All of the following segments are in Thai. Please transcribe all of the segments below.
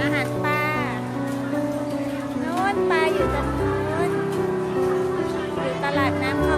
อาหารปลาโน้นปลาอยู่ตรงโน้นอยู่ตลาดน้ำ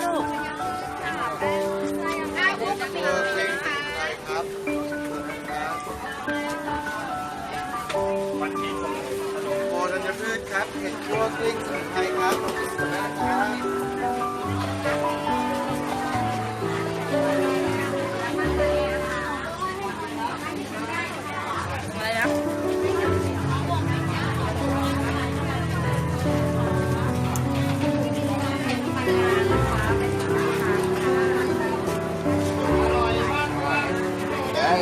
ลูกวันนี้ผมโคธัญพืชครับเห็ดคั่วกลิ้งสุนไพ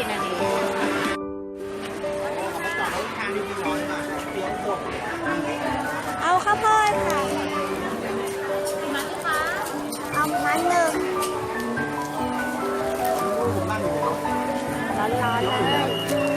ินอันนี้เอาข้าวโพดค่ะเอามันหนึ่งร้อนๆเลย